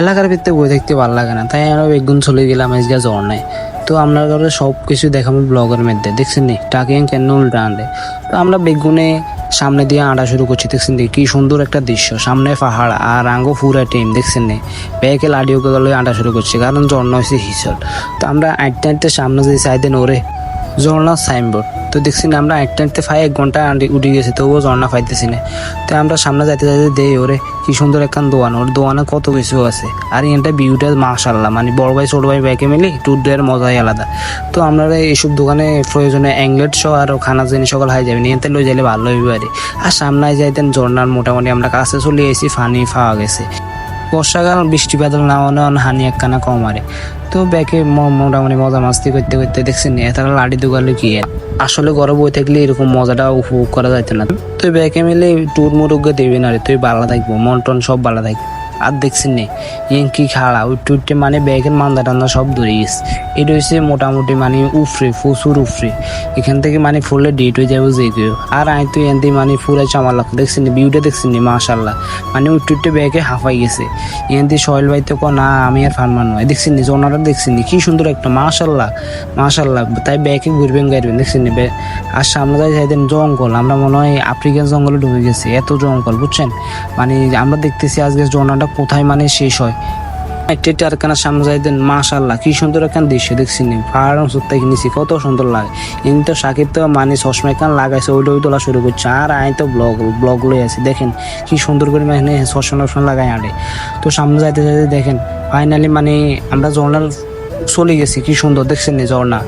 এলাকার ভিতরে বই দেখতে ভালো লাগে না, তাই আমরা বেগুন চলে গেলাম আজকে নেই। তো আমরা ঘরে সব কিছু দেখাবো ব্লগের মধ্যে, দেখছেন নি? টাকিং কেন উল্টা আনলে? তো আমরা বেগুনে সামনে দিয়ে আঁটা শুরু করছি, দেখছেন কি সুন্দর একটা দৃশ্য, সামনে পাহাড় আর আঙ্গো পুরা টিম দেখছেন নি? ব্যাগে লাডিও গেলে, আঁটা শুরু করছি, কারণ ঝর্ণা হয়েছে হিসল। তো আমরা আটটা আটটা সামনে যে সাইডে নড়ে ঝর্ণা সাইনবোর্ড। তো দেখছি না, আমরা একটা আটতে ফাই এক ঘণ্টা উঠে গেছে, তবুও ঝর্ণা পাইতেছি না। তো আমরা সামনে যাইতে যাইতে দেই, ওরে, কি সুন্দর একখান দোয়ান, ওর দোয়ানে কত কিছু আছে। আর এখানটা ভিউটা মাশাল্লাহ মানে বড় ভাই, ছোট ভাই ব্যাকে মিলি ট্যুর দেওয়ার মজাই আলাদা। তো আমরা এইসব দোকানে প্রয়োজনে অ্যাংলেট সহ আর খানা জিনিস সকল হাই যাবেন এখান লই যাইলে ভালো হইবে আর। সামনে যাইতেন ঝর্ণার, মোটামুটি আমরা কাছে চলে এসেছি ফানি পাওয়া গেছে। বর্ষাকাল বৃষ্টি বাদল না হলে অন হানি একখানা কম আরে তো ব্যাকে মোটামুটি মজা মাস্তি করতে করতে দেখছেন এতারা লাড়ি দোকালে কি আসলে ঘরে বই থাকলে এরকম মজাটা উপভোগ করা যাইতো না। তুই ব্যাকে মিলে টুর মুরুগ্গে দেবে না রে, তুই ভালো থাকব মন টন সব ভালো থাকবে। আর দেখছেন নি কি খাড়া ওই টুটে মানে ব্যাগের মান্দা টান্দা সব ধরে গেছে। এটা হচ্ছে মোটামুটি মানে উফরে, প্রচুর উফরে। এখান থেকে মানে ফুলে ডেট হয়ে যাবে যে কেউ। আর আই তুই এন মানে চামার লাগতো দেখছেন নি ভিউটা দেখছেন নি মাশাল্লাহ মানে ওই টুটে ব্যাগে হাফাই গেছে। এন দিয়ে সহেল ভাই তো ক না, আমি আর ফার্মার নয়। দেখছেন নি জনাটা দেখছেন নি, কি সুন্দর একটা মাশাল্লাহ মাশাল্লাহ তাই ব্যাগে ঘুরবেন, গাইবেন, দেখছেন নি। আর সামনে যাই যাইতেন জঙ্গল। আমরা মনে হয় আফ্রিকান জঙ্গলে ঢুকে গেছি, এত জঙ্গল, বুঝছেন? মানে আমরা দেখতেছি আজকে জর্নাটা কোথায় মানে শেষ হয়? একটা টারখানার সামনে যাইতেন মাশাল্লাহ কি সুন্দর একখান দৃশ্য দেখছি নি। পাহাড় সুত্তা কিনেছি, কত সুন্দর লাগে। ইনি তো সাকিব তো মানে চশমা একখান লাগাইছে ওইটা ওই তোলা শুরু করছে। আর আই তো ব্লগ ব্লগ লই আছি, দেখেন কি সুন্দর করে মানে চশমা টশমা লাগাই আঁটে তো সামনে যাইতে যাইতে দেখেন ফাইনালি মানে আমরা জর্নাল চলে গেছি, কি সুন্দর দেখছেন নি ঝর্ণা।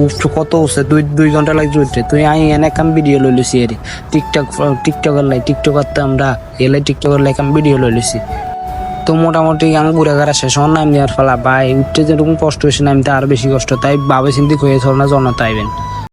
উফ, কত উঠছে দুই দুই ঘণ্টা লাগছে উঠতে। তুই আই এনে কাম ভিডিও লই লইছি এর। টিকটক, টিকটকের লাই টিকটকার তো আমরা এলাই টিকটকের লাই কাম ভিডিও লই লইছি। তো মোটামুটি আমি ঘুরে ঘাড়া শেষ হন নাম দেওয়ার ফলা ভাই, উঠতে যেরকম কষ্ট হয়েছে, নামতে আরও বেশি কষ্ট। তাই বাবা চিন্তি হয়ে না জন্য তাইবেন